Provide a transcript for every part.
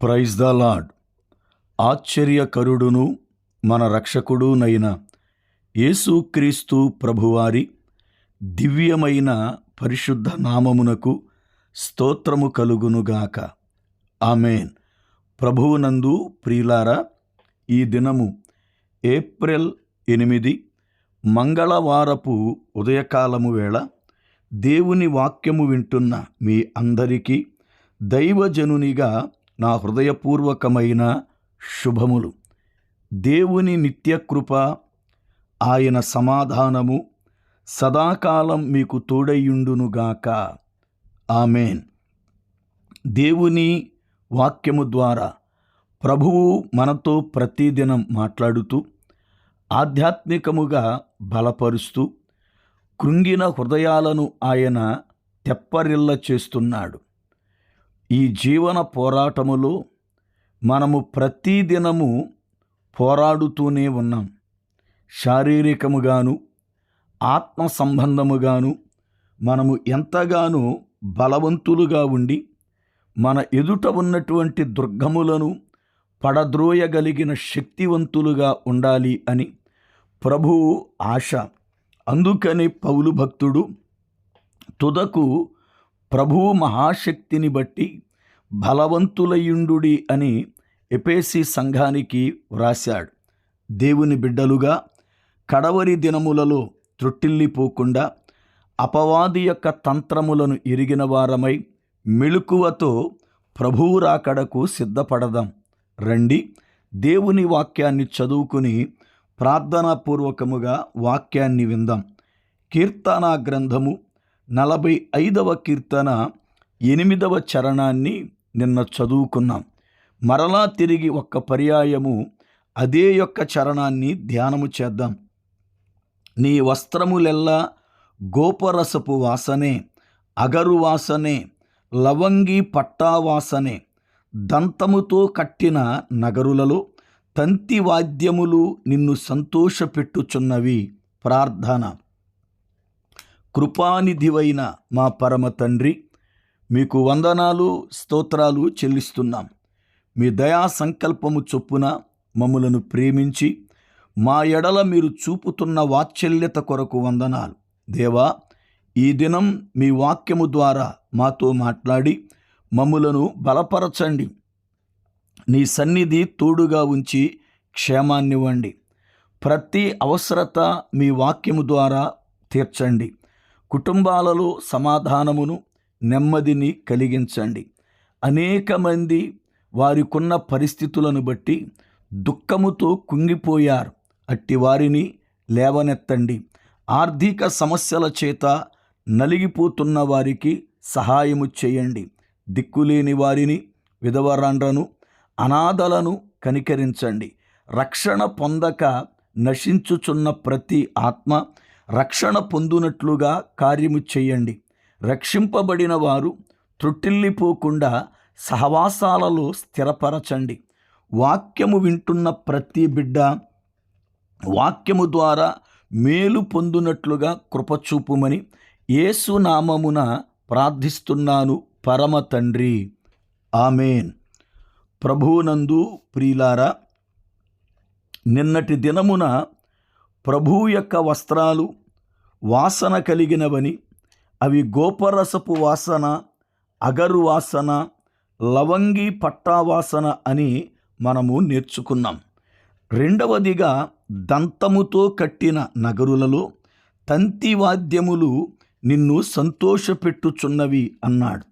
Praise the lord ఆశ్చర్యకరుడును మన రక్షకుడునైన యేసుక్రీస్తు ప్రభువారి దివ్యమైన పరిశుద్ధ నామమునకు స్తోత్రము కలుగునుగాక ఆమెన్. ప్రభువునందు ప్రియులారా ఈ దినము ఏప్రిల్ ఎనిమిది మంగళవారపు ఉదయకాలము వేళ దేవుని వాక్యము వింటున్న మీ అందరికీ దైవజనునిగా నా హృదయపూర్వకమైన శుభములు. దేవుని నిత్యకృప ఆయన సమాధానము సదాకాలం మీకు తోడయ్యుండునుగాక ఆమెన్. దేవుని వాక్యము ద్వారా ప్రభువు మనతో ప్రతిదినం మాట్లాడుతూ ఆధ్యాత్మికముగా బలపరుస్తూ కృంగిన హృదయాలను ఆయన తెప్పరిల్ల చేస్తున్నాడు. ఈ జీవన పోరాటములో మనము ప్రతిదినము పోరాడుతూనే ఉన్నాం. శారీరకముగాను ఆత్మ సంబంధముగాను మనము ఎంతగానో బలవంతులుగా ఉండి మన ఎదుట ఉన్నటువంటి దుర్గములను పడద్రోయగలిగిన శక్తివంతులుగా ఉండాలి అని ప్రభువు ఆశ. అందుకని పౌలు భక్తుడు తుదకు ప్రభువు మహాశక్తిని బట్టి బలవంతులయుండుడి అని ఎపేసి సంఘానికి వ్రాశాడు. దేవుని బిడ్డలుగా కడవరి దినములలో త్రొట్టిల్లిపోకుండా అపవాది యొక్క తంత్రములను ఎరిగిన వారమై మెళుకువతో ప్రభువు రాకడకు సిద్ధపడదాం. రండి దేవుని వాక్యాన్ని చదువుకుని ప్రార్థనాపూర్వకముగా వాక్యాన్ని విందాం. కీర్తనా గ్రంథము నలభై ఐదవ కీర్తన ఎనిమిదవ చరణాన్ని నిన్న చదువుకున్నాం. మరలా తిరిగి ఒక్క పర్యాయము అదే యొక్క చరణాన్ని ధ్యానము చేద్దాం. నీ వస్త్రములెల్లా గోపరసపు వాసనే అగరు వాసనే లవంగి పట్టా వాసనే దంతముతో కట్టిన నగరులలో తంతి వాద్యములు నిన్ను సంతోషపెట్టుచున్నవి. ప్రార్థన. కృపానిధివైన మా పరమ తండ్రి మీకు వందనాలు స్తోత్రాలు చెల్లిస్తున్నాం. మీ దయా సంకల్పము చొప్పున మమ్ములను ప్రేమించి మా ఎడల మీరు చూపుతున్న వాత్సల్యత కొరకు వందనాలు. దేవా ఈ దినం మీ వాక్యము ద్వారా మాతో మాట్లాడి మమ్ములను బలపరచండి. నీ సన్నిధి తోడుగా ఉంచి క్షేమాన్నివ్వండి. ప్రతి అవసరత మీ వాక్యము ద్వారా తీర్చండి. కుటుంబాలలో సమాధానమును నెమ్మదిని కలిగించండి. అనేక మంది వారికున్న పరిస్థితులను బట్టి దుఃఖముతో కుంగిపోయారు. అట్టి వారిని లేవనెత్తండి. ఆర్థిక సమస్యల చేత నలిగిపోతున్న వారికి సహాయము చేయండి. దిక్కులేని వారిని విధవరాండ్రను అనాథలను కనికరించండి. రక్షణ పొందక నశించుచున్న ప్రతి ఆత్మ రక్షణ పొందునట్లుగా కార్యము చేయండి. రక్షింపబడిన వారు త్రుట్టిల్లిపోకుండా సహవాసాలలో స్థిరపరచండి. వాక్యము వింటున్న ప్రతి బిడ్డ వాక్యము ద్వారా మేలు పొందునట్లుగా కృపచూపుమని ఏసునామమున ప్రార్థిస్తున్నాను పరమ తండ్రి. ఆమెన్. ప్రభువునందు ప్రియులారా నిన్నటి దినమున ప్రభువు యొక్క వస్త్రాలు వాసన కలిగినవని అవి గోపరసపు వాసన అగరు వాసన లవంగి పట్టా వాసన అని మనము నేర్చుకున్నాం. రెండవదిగా దంతముతో కట్టిన నగరులలో తంతి వాద్యములు నిన్ను సంతోషపెట్టుచున్నవి అన్నాడు.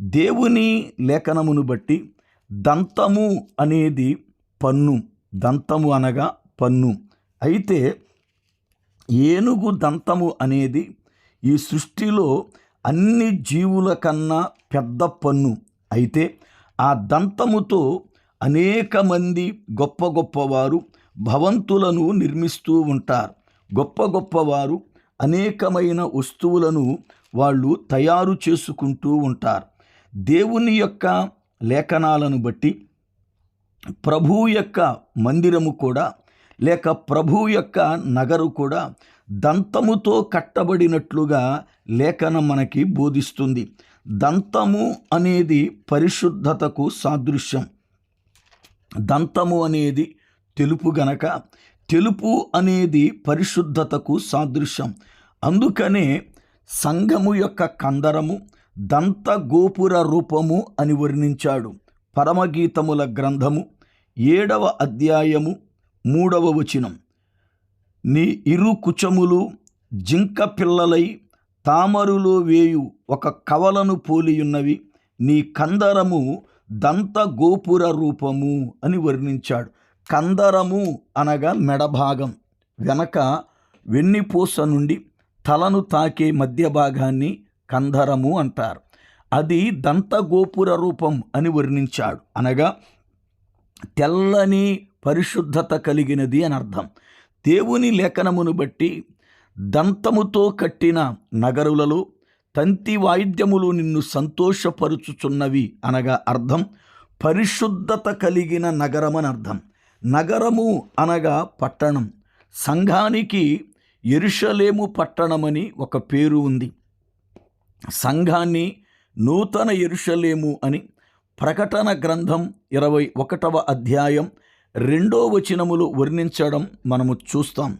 దేవుని లేఖనమును బట్టి దంతము అనేది పన్ను దంతము అనగా పన్ను. అయితే ఏనుగు దంతము అనేది ఈ సృష్టిలో అన్ని జీవుల కన్నా పెద్ద పన్ను. అయితే ఆ దంతముతో అనేక మంది గొప్ప గొప్పవారు భవంతులను నిర్మిస్తూ ఉంటారు. గొప్ప గొప్పవారు అనేకమైన వస్తువులను వాళ్ళు తయారు చేసుకుంటూ ఉంటారు. దేవుని యొక్క లేఖనాలను బట్టి ప్రభు యొక్క మందిరము కూడా లేక ప్రభు యొక్క నగరు కూడా దంతముతో కట్టబడినట్లుగా లేఖనం మనకి బోధిస్తుంది. దంతము అనేది పరిశుద్ధతకు సాదృశ్యం. దంతము అనేది తెలుపు గనక తెలుపు అనేది పరిశుద్ధతకు సాదృశ్యం. అందుకనే సంఘము యొక్క కందరము దంత గోపుర రూపము అని వర్ణించాడు. పరమగీతముల గ్రంథము ఏడవ అధ్యాయము మూడవ వచనం. నీ ఇరు కుచములు జింక పిల్లలై తామరులో వేయు ఒక కవలను పోలియున్నవి. నీ కందరము దంత గోపుర రూపము అని వర్ణించాడు. కందరము అనగా మెడభాగం. వెనక వెన్నిపూస నుండి తలను తాకే మధ్య భాగాన్ని కందరము అంటారు. అది దంత గోపుర రూపం అని వర్ణించాడు. అనగా తెల్లని పరిశుద్ధత కలిగినది అని అర్థం. దేవుని లేఖనమును బట్టి దంతముతో కట్టిన నగరులలో తంతి వాయిద్యములు నిన్ను సంతోషపరుచుచున్నవి అనగా అర్థం. పరిశుద్ధత కలిగిన నగరమని అర్థం. నగరము అనగా పట్టణం. సంఘానికి ఎరుషలేము పట్టణమని ఒక పేరు ఉంది. సంఘాన్ని నూతన ఎరుషలేము అని ప్రకటన గ్రంథం ఇరవై ఒకటవ అధ్యాయం రెండో వచనములు వర్ణించడం మనము చూస్తాం.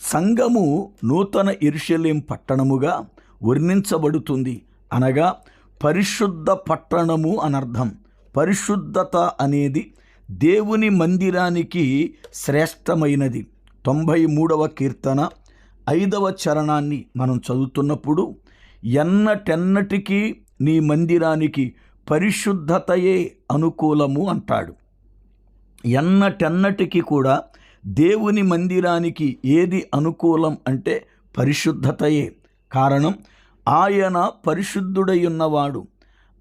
సంఘము నూతన ఎరుషలేం పట్టణముగా వర్ణించబడుతుంది. అనగా పరిశుద్ధ పట్టణము అనర్థం. పరిశుద్ధత అనేది దేవుని మందిరానికి శ్రేష్టమైనది. తొంభై మూడవ కీర్తన ఐదవ చరణాన్ని మనం చదువుతున్నప్పుడు ఎన్నటెన్నటికీ నీ మందిరానికి పరిశుద్ధతయే అనుకూలము అంటాడు. ఎన్నటెన్నటికి కూడా దేవుని మందిరానికి ఏది అనుకూలం అంటే పరిశుద్ధతయే. కారణం ఆయన పరిశుద్ధుడై ఉన్నవాడు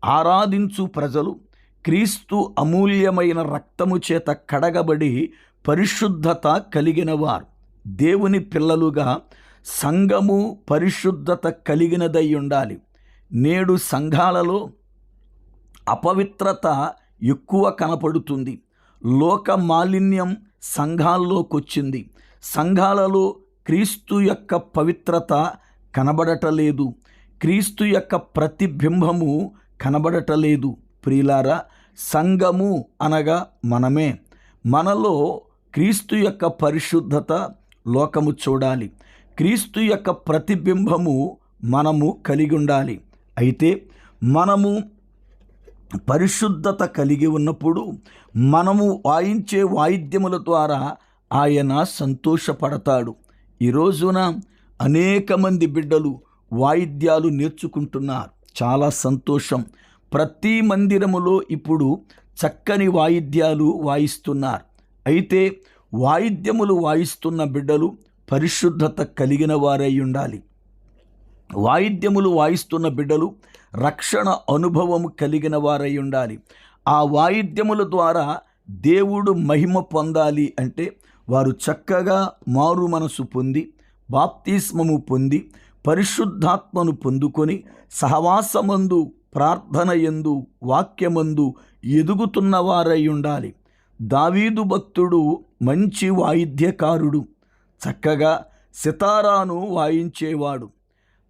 ఆరాధించు ప్రజలు క్రీస్తు అమూల్యమైన రక్తము చేత కడగబడి పరిశుద్ధత కలిగినవారు. దేవుని పిల్లలుగా సంఘము పరిశుద్ధత కలిగినదై ఉండాలి. నేడు సంఘాలలో అపవిత్రత ఎక్కువ కనపడుతుంది. లోక మాలిన్యం సంఘాల్లోకొచ్చింది. సంఘాలలో క్రీస్తు యొక్క పవిత్రత కనబడటలేదు. క్రీస్తు యొక్క ప్రతిబింబము కనబడటలేదు. ప్రియులారా సంఘము అనగా మనమే. మనలో క్రీస్తు యొక్క పరిశుద్ధత లోకము చూడాలి. క్రీస్తు యొక్క ప్రతిబింబము మనము కలిగి ఉండాలి అయితే మనము పరిశుద్ధత కలిగి ఉన్నప్పుడు మనము వాయించే వాయిద్యముల ద్వారా ఆయన సంతోషపడతాడు. ఈ రోజున అనేక మంది బిడ్డలు వాయిద్యాలు నేర్చుకుంటున్నారు. చాలా సంతోషం. ప్రతి మందిరములో ఇప్పుడు చక్కని వాయిద్యాలు వాయిస్తున్నారు. అయితే వాయిద్యములు వాయిస్తున్న బిడ్డలు పరిశుద్ధత కలిగిన వారై ఉండాలి. వాయిద్యములు వాయిస్తున్న బిడ్డలు రక్షణ అనుభవం కలిగిన వారై ఉండాలి. ఆ వాయిద్యముల ద్వారా దేవుడు మహిమ పొందాలి అంటే వారు చక్కగా మారు మనసు పొంది బాప్తిస్మము పొంది పరిశుద్ధాత్మను పొందుకొని సహవాసమందు ప్రార్థన ఎందు వాక్యమందు ఎదుగుతున్న వారై ఉండాలి. దావీదు భక్తుడు మంచి వాయిద్యకారుడు. చక్కగా సితారాను వాయించేవాడు.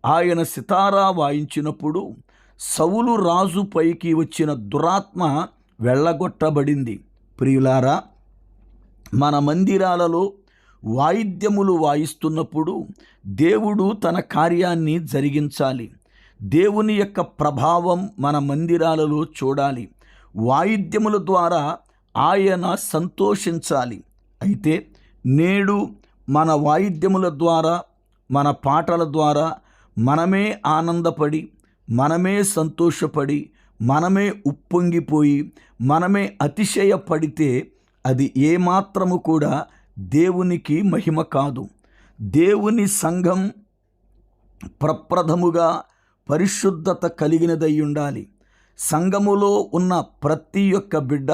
ఆయన సితారా వాయించినప్పుడు సౌలు రాజు పైకి వచ్చిన దురాత్మ వెళ్ళగొట్టబడింది. ప్రియులారా మన మందిరాలలో వాయిద్యములు వాయిస్తున్నప్పుడు దేవుడు తన కార్యాన్ని జరిగించాలి. దేవుని యొక్క ప్రభావం మన మందిరాలలో చూడాలి. వాయిద్యముల ద్వారా ఆయన సంతోషించాలి. అయితే నేడు మన వాయిద్యముల ద్వారా మన పాటల ద్వారా మనమే ఆనందపడి మనమే సంతోషపడి మనమే ఉప్పొంగిపోయి మనమే అతిశయపడితే అది ఏమాత్రము కూడా దేవునికి మహిమ కాదు. దేవుని సంఘం ప్రప్రథముగా పరిశుద్ధత కలిగినదై ఉండాలి. సంఘములో ఉన్న ప్రతి ఒక్క బిడ్డ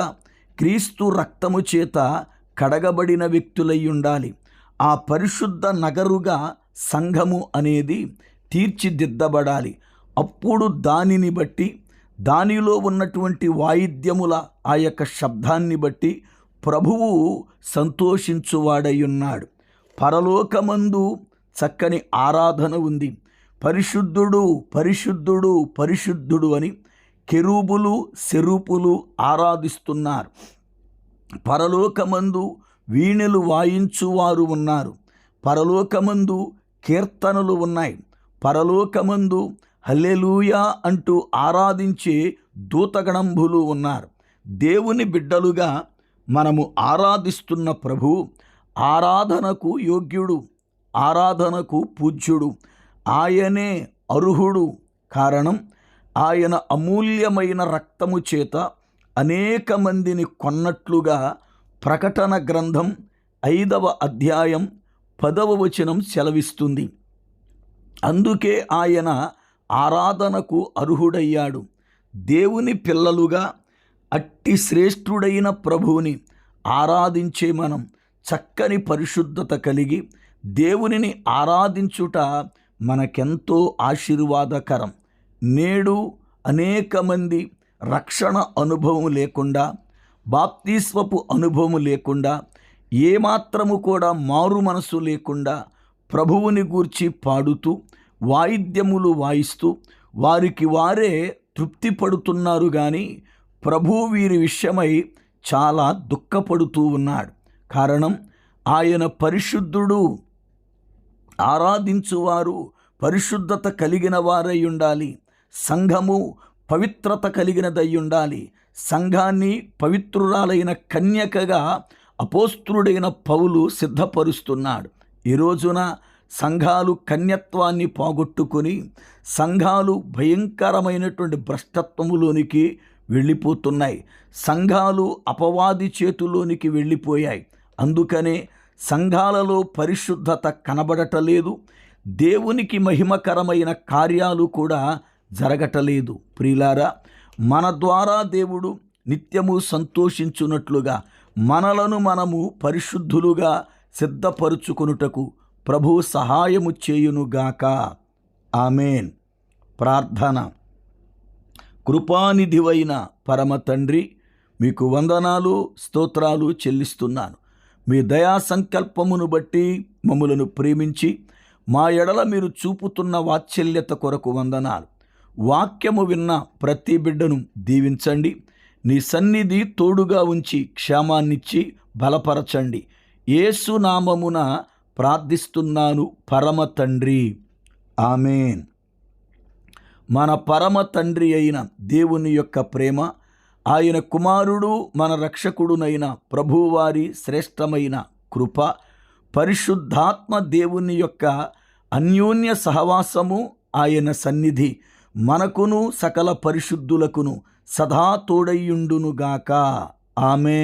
క్రీస్తు రక్తము చేత కడగబడిన వ్యక్తులై ఉండాలి. ఆ పరిశుద్ధ నగరుగా సంఘము అనేది తీర్చిదిద్దబడాలి. అప్పుడు దానిని బట్టి దానిలో ఉన్నటువంటి వాయిద్యముల ఆ యొక్క శబ్దాన్ని బట్టి ప్రభువు సంతోషించువాడయున్నాడు పరలోకమందు చక్కని ఆరాధన ఉంది. పరిశుద్ధుడు పరిశుద్ధుడు పరిశుద్ధుడు అని కెరూబులు సెరూపులు ఆరాధిస్తున్నారు. పరలోకమందు వీణెలు వాయించువారు ఉన్నారు. పరలోకమందు కీర్తనలు ఉన్నాయి. పరలోకమందు హల్లెలూయా అంటూ ఆరాధించే దూతగణంభులు ఉన్నారు. దేవుని బిడ్డలుగా మనము ఆరాధిస్తున్న ప్రభు ఆరాధనకు యోగ్యుడు ఆరాధనకు పూజ్యుడు ఆయనే అర్హుడు. కారణం ఆయన అమూల్యమైన రక్తము చేత అనేక మందిని కొన్నట్లుగా ప్రకటన గ్రంథం ఐదవ అధ్యాయం పదవ వచనం సెలవిస్తుంది. అందుకే ఆయన ఆరాధనకు అర్హుడయ్యాడు. దేవుని పిల్లలుగా అట్టి శ్రేష్ఠుడైన ప్రభువుని ఆరాధించే మనం చక్కని పరిశుద్ధత కలిగి దేవునిని ఆరాధించుట మనకెంతో ఆశీర్వాదకరం. నేడు అనేక మంది రక్షణ అనుభవం లేకుండా బాప్తిస్వపు అనుభవం లేకుండా ఏమాత్రము కూడా మారు మనసు లేకుండా ప్రభువుని గూర్చి పాడుతూ వాయిద్యములు వాయిస్తూ వారికి వారే తృప్తి పడుతున్నారు కానీ ప్రభు వీరి విషయమై చాలా దుఃఖపడుతూ ఉన్నాడు. కారణం ఆయన పరిశుద్ధుడు ఆరాధించువారు పరిశుద్ధత కలిగిన వారై ఉండాలి. సంఘము పవిత్రత కలిగినదై ఉండాలి. సంఘాన్ని పవిత్రురాలైన కన్యకగా అపోస్త్రుడైన పౌలు సిద్ధపరుస్తున్నాడు. ఈ రోజున సంఘాలు కన్యత్వాన్ని పోగొట్టుకొని సంఘాలు భయంకరమైనటువంటి భ్రష్టత్వములోనికి వెళ్ళిపోతున్నాయి. సంఘాలు అపవాది చేతుల్లోనికి వెళ్ళిపోయాయి. అందుకనే సంఘాలలో పరిశుద్ధత కనబడటలేదు. దేవునికి మహిమకరమైన కార్యాలు కూడా జరగటలేదు. ప్రియులారా మన ద్వారా దేవుడు నిత్యము సంతోషించున్నట్లుగా మనలను మనము పరిశుద్ధులుగా సిద్ధపరుచుకొనుటకు ప్రభు సహాయము చేయునుగాక ఆమెన్. ప్రార్థన. కృపానిధివైన పరమ తండ్రి మీకు వందనాలు స్తోత్రాలు చెల్లిస్తున్నాను. మీ దయా సంకల్పమును బట్టి మమ్ములను ప్రేమించి మా ఎడల మీరు చూపుతున్న వాత్సల్యత కొరకు వందనాలు. వాక్యము విన్న ప్రతి బిడ్డను దీవించండి. నీ సన్నిధి తోడుగా ఉంచి క్షేమాన్నిచ్చి బలపరచండి. ఏసునామమున ప్రార్థిస్తున్నాను పరమ తండ్రి. ఆమెన్. మన పరమ తండ్రి అయిన దేవుని యొక్క ప్రేమ ఆయన కుమారుడు మన రక్షకుడునైన ప్రభువారి శ్రేష్టమైన కృప పరిశుద్ధాత్మ దేవుని యొక్క అన్యోన్య సహవాసము ఆయన సన్నిధి మనకును సకల పరిశుద్ధులకును సదా తోడయ్యుండునుగాక. ఆమె